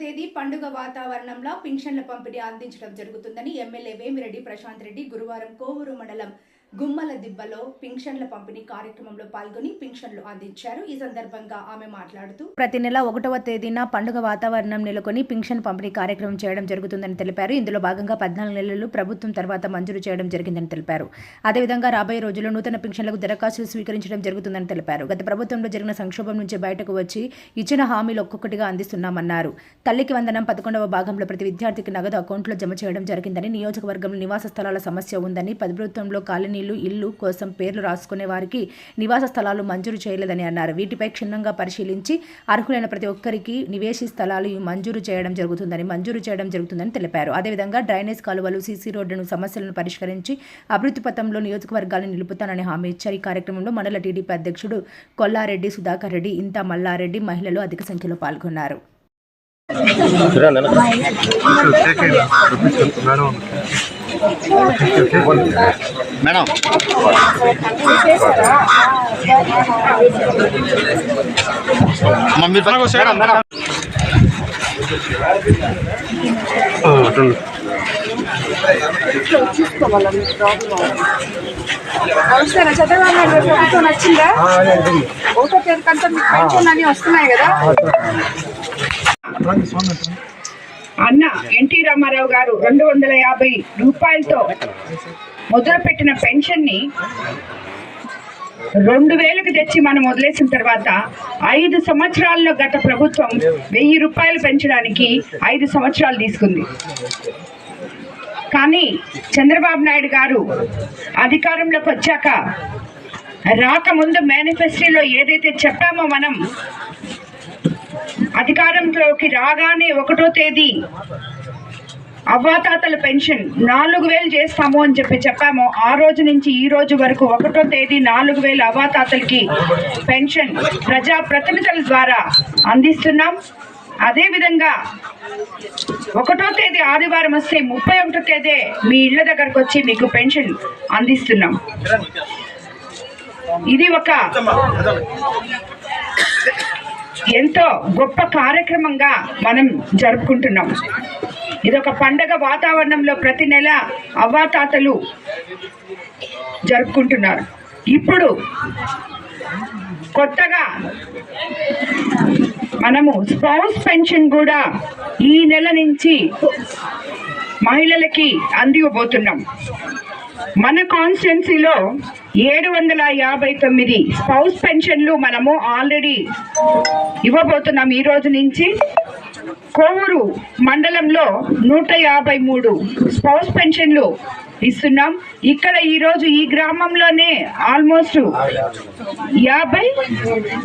తేదీ పండుగ వాతావరణంలో పింఛన్ల పంపిణీ అందించడం జరుగుతుందని ఎమ్మెల్యే వేమిరెడ్డి ప్రశాంత్ రెడ్డి గురువారం కోవూరు మండలం గుమ్మల దిబ్బలో పింఛన్ల పంపిణీ కార్యక్రమంలో పాల్గొని పింఛన్లు అందించారు. ఈ సందర్భంగా ఆమె మాట్లాడుతూ ప్రతి నెల ఒకటవ తేదీన పండుగ వాతావరణం నెలకొని పింఛన్ పంపిణీ కార్యక్రమం చేయడం జరుగుతుందని తెలిపారు. ఇందులో భాగంగా పద్నాలుగు నెలలు ప్రభుత్వం తర్వాత మంజూరు చేయడం జరిగిందని తెలిపారు. అదేవిధంగా రాబోయే రోజుల్లో నూతన పింఛన్లకు దరఖాస్తులు స్వీకరించడం జరుగుతుందని తెలిపారు. గత ప్రభుత్వంలో జరిగిన సంక్షోభం నుంచి బయటకు వచ్చి ఇచ్చిన హామీలు ఒక్కొక్కటిగా అందిస్తున్నామన్నారు. తల్లికి వందనం పదకొండవ భాగంలో ప్రతి విద్యార్థికి నగదు అకౌంట్లో జమ చేయడం జరిగిందని నియోజకవర్గంలో నివాస స్థలాల సమస్య ఉందని ప్రభుత్వంలో కాలనీలు ఇల్లు కోసం పేర్లు రాసుకునే వారికి నివాస స్థలాలు మంజూరు చేయలేదని అన్నారు. వీటిపై క్షుణ్ణంగా పరిశీలించి అర్హులైన ప్రతి ఒక్కరికి నివేశి స్థలాలు మంజూరు చేయడం జరుగుతుందని మంజూరు చేయడం జరుగుతుందని తెలిపారు. అదేవిధంగా డ్రైనేజ్ కాలువలు సీసీ రోడ్డును సమస్యలను పరిష్కరించి అభివృద్ధి పథంలో నియోజకవర్గాలను నిలుపుతానని హామీ ఇచ్చారు. ఈ కార్యక్రమంలో మండల టీడీపీ అధ్యక్షుడు కొల్లారెడ్డి సుధాకర్ రెడ్డి ఇంత మల్లారెడ్డి మహిళలు అధిక సంఖ్యలో పాల్గొన్నారు. మేడం మమ్మీ మేడం మేడం నమస్తే చంద్రబాబు నాయుడు గారి ప్రభుత్వం నచ్చిందా? తేదీ కంటే మీకు పెన్షన్ అని వస్తున్నాయి కదా. అన్న ఎన్టీ రామారావు గారు రెండు వందల యాభై రూపాయలతో మొదలుపెట్టిన పెన్షన్ని రెండు వేలకు తెచ్చి మనం వదిలేసిన తర్వాత ఐదు సంవత్సరాల్లో గత ప్రభుత్వం వెయ్యి రూపాయలు పెంచడానికి ఐదు సంవత్సరాలు తీసుకుంది. కానీ చంద్రబాబు నాయుడు గారు అధికారంలోకి వచ్చాక రాకముందు మేనిఫెస్టోలో ఏదైతే చెప్పామో మనం అధికారంలోకి రాగానే ఒకటో తేదీ అవ్వాతాతల పెన్షన్. నాలుగు వేలు చేస్తాము అని చెప్పి చెప్పాము. ఆ రోజు నుంచి ఈ రోజు వరకు ఒకటో తేదీ నాలుగు వేలు అవ్వాతాతలకి పెన్షన్ ప్రజాప్రతినిధుల ద్వారా అందిస్తున్నాం. అదేవిధంగా ఒకటో తేదీ ఆదివారం వస్తే ముప్పై ఒకటో తేదీ మీ ఇళ్ళ దగ్గరకు వచ్చి మీకు పెన్షన్ అందిస్తున్నాం. ఇది ఒక ఎంతో గొప్ప కార్యక్రమంగా మనం జరుపుకుంటున్నాం. ఇదొక పండగ వాతావరణంలో ప్రతి నెల అవ్వాతాతలు జరుపుకుంటున్నారు. ఇప్పుడు కొత్తగా మనము స్పౌస్ పెన్షన్ కూడా ఈ నెల నుంచి మహిళలకి అందివ్వబోతున్నాం. మన కాన్స్టిట్యున్సీలో ఏడు వందల యాభై తొమ్మిది స్పౌస్ పెన్షన్లు మనము ఆల్రెడీ ఇవ్వబోతున్నాం ఈ రోజు నుంచి. కోవూరు మండలంలో నూట యాభై మూడు స్పౌస్ పెన్షన్లు ఇస్తున్నాం. ఇక్కడ ఈరోజు ఈ గ్రామంలోనే ఆల్మోస్ట్ యాభై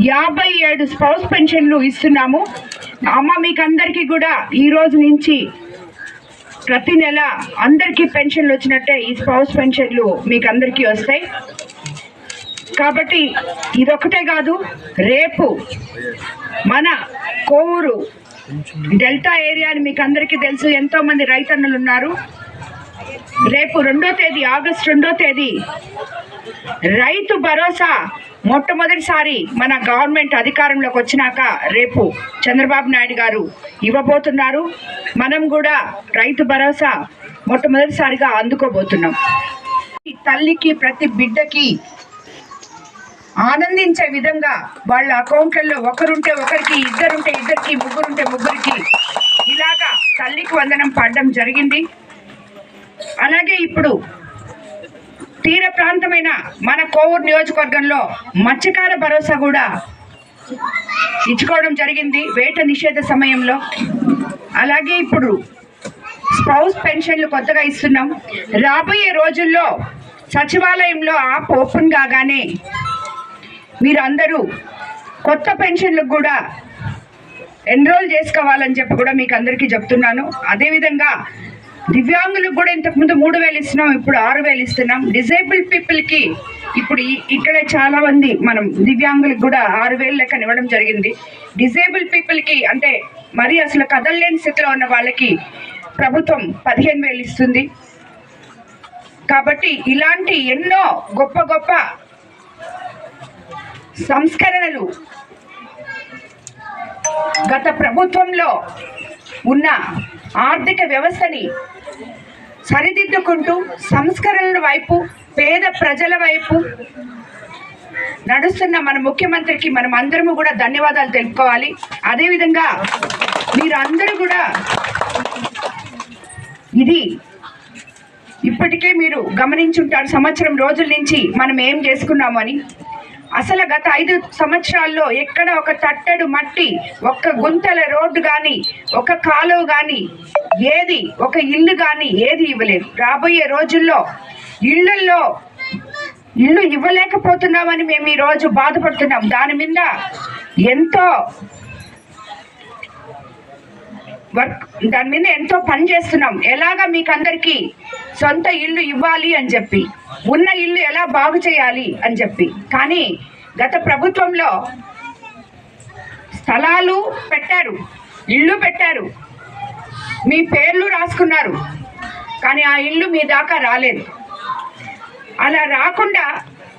యాభై ఏడు స్పౌస్ పెన్షన్లు ఇస్తున్నాము. అమ్మ మీకు అందరికీ కూడా ఈ రోజు నుంచి ప్రతి నెల అందరికీ పెన్షన్లు వచ్చినట్టే ఈ స్పౌస్ పెన్షన్లు మీకు అందరికీ వస్తాయి. కాబట్టి ఇదొకటే కాదు రేపు మన కోవూరు డెల్టా ఏరియా అని మీకు అందరికీ తెలుసు ఎంతో మంది రైతన్నులు ఉన్నారు. రేపు రెండో తేదీ ఆగస్ట్ రెండో తేదీ రైతు భరోసా మొట్టమొదటిసారి మన గవర్నమెంట్ అధికారంలోకి వచ్చినాక రేపు చంద్రబాబు నాయుడు గారు ఇవ్వబోతున్నారు. మనం కూడా రైతు భరోసా మొట్టమొదటిసారిగా అందుకోబోతున్నాం. ఈ తల్లికి ప్రతి బిడ్డకి ఆనందించే విధంగా వాళ్ళ అకౌంట్లలో ఒకరుంటే ఒకరికి ఇద్దరుంటే ఇద్దరికి ముగ్గురుంటే ముగ్గురికి ఇలాగా తల్లికి వందనం పడడం జరిగింది. అలాగే ఇప్పుడు తీర ప్రాంతమైన మన కోవూరు నియోజకవర్గంలో మత్స్యకార భరోసా కూడా ఇచ్చుకోవడం జరిగింది. వేట నిషేధ సమయంలో. అలాగే ఇప్పుడు స్పౌస్ పెన్షన్లు కొత్తగా ఇస్తున్నాం. రాబోయే రోజుల్లో సచివాలయంలో ఆప్ ఓపెన్ కాగానే మీరందరూ కొత్త పెన్షన్లకు కూడా ఎన్రోల్ చేసుకోవాలని చెప్పి కూడా మీకు అందరికీ చెప్తున్నాను. అదేవిధంగా దివ్యాంగులకు కూడా ఇంతకుముందు మూడు వేలు ఇస్తున్నాం ఇప్పుడు ఆరు వేలు ఇస్తున్నాం. డిజేబుల్ పీపుల్కి ఇప్పుడు ఇక్కడ చాలా మంది మనం దివ్యాంగులకు కూడా ఆరు వేలు లెక్క ఇవ్వడం జరిగింది. డిజేబుల్ పీపుల్కి అంటే మరి అసలు కదలలేని స్థితిలో ఉన్న వాళ్ళకి ప్రభుత్వం పదిహేను వేలు ఇస్తుంది. కాబట్టి ఇలాంటి ఎన్నో గొప్ప గొప్ప సంస్కరణలు గత ప్రభుత్వంలో ఉన్న ఆర్థిక వ్యవస్థని సరిదిద్దుకుంటూ సంస్కరణల వైపు పేద ప్రజల వైపు నడుస్తున్న మన ముఖ్యమంత్రికి మనం అందరము కూడా ధన్యవాదాలు తెలుపుకోవాలి. అదేవిధంగా మీరు అందరూ కూడా ఇది ఇప్పటికే మీరు గమనించుంటారు సంవత్సరం రోజుల నుంచి మనం ఏం చేసుకున్నామని అసలు గత ఐదు సంవత్సరాల్లో ఎక్కడ ఒక తట్టడు మట్టి ఒక్క గుంతల రోడ్డు కానీ ఒక కాలువ కానీ ఏది? ఒక ఇల్లు కానీ ఏది ఇవ్వలేదు. రాబోయే రోజుల్లో ఇళ్ళల్లో ఇల్లు ఇవ్వలేకపోతున్నామని మేము ఈ రోజు బాధపడుతున్నాం. దాని మీద ఎంతో వర్క్ దాని మీద ఎంతో పని చేస్తున్నాం. ఎలాగ మీకు అందరికీ సొంత ఇల్లు ఇవ్వాలి అని చెప్పి ఉన్న ఇల్లు ఎలా బాగు చేయాలి అని చెప్పి. కానీ గత ప్రభుత్వంలో స్థలాలు పెట్టారు ఇల్లు పెట్టారు. మీ పేర్లు రాసుకున్నారు కానీ ఆ ఇల్లు మీ దాకా రాలేదు. అలా రాకుండా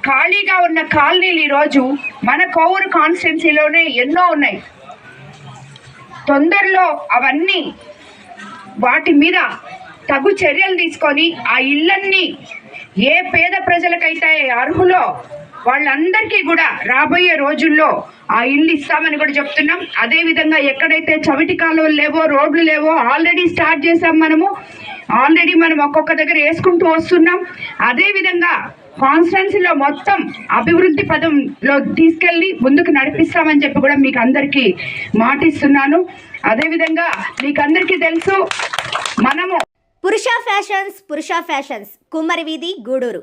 ఖాళీగా ఉన్న కాలనీలు ఈరోజు మన కోవూరు కాన్స్టిట్యున్సీలోనే ఎన్నో ఉన్నాయి. తొందరలో అవన్నీ వాటి మీద తగు చర్యలు తీసుకొని ఆ ఇళ్ళన్నీ ఏ పేద ప్రజలకైతే అర్హులో వాళ్ళందరికీ కూడా రాబోయే రోజుల్లో ఆ ఇల్లు ఇస్తామని కూడా చెప్తున్నాం. అదే విధంగా ఎక్కడైతే చవిటి కాలువలు లేవో రోడ్లు లేవో ఆల్రెడీ స్టార్ట్ చేసాం మనము. ఆల్రెడీ మనం ఒక్కొక్క దగ్గర వేసుకుంటూ వస్తున్నాం. అదే విధంగా మొత్తం అభివృద్ధి పదంలో తీసుకెళ్ళి ముందుకు నడిపిస్తామని చెప్పి కూడా మీకు అందరికీ మాటిస్తున్నాను. అదేవిధంగా మీకు అందరికీ తెలుసు మనము పురుష ఫ్యాషన్స్ పురుష ఫ్యాషన్స్ కుమ్మరి వీధి గూడూరు.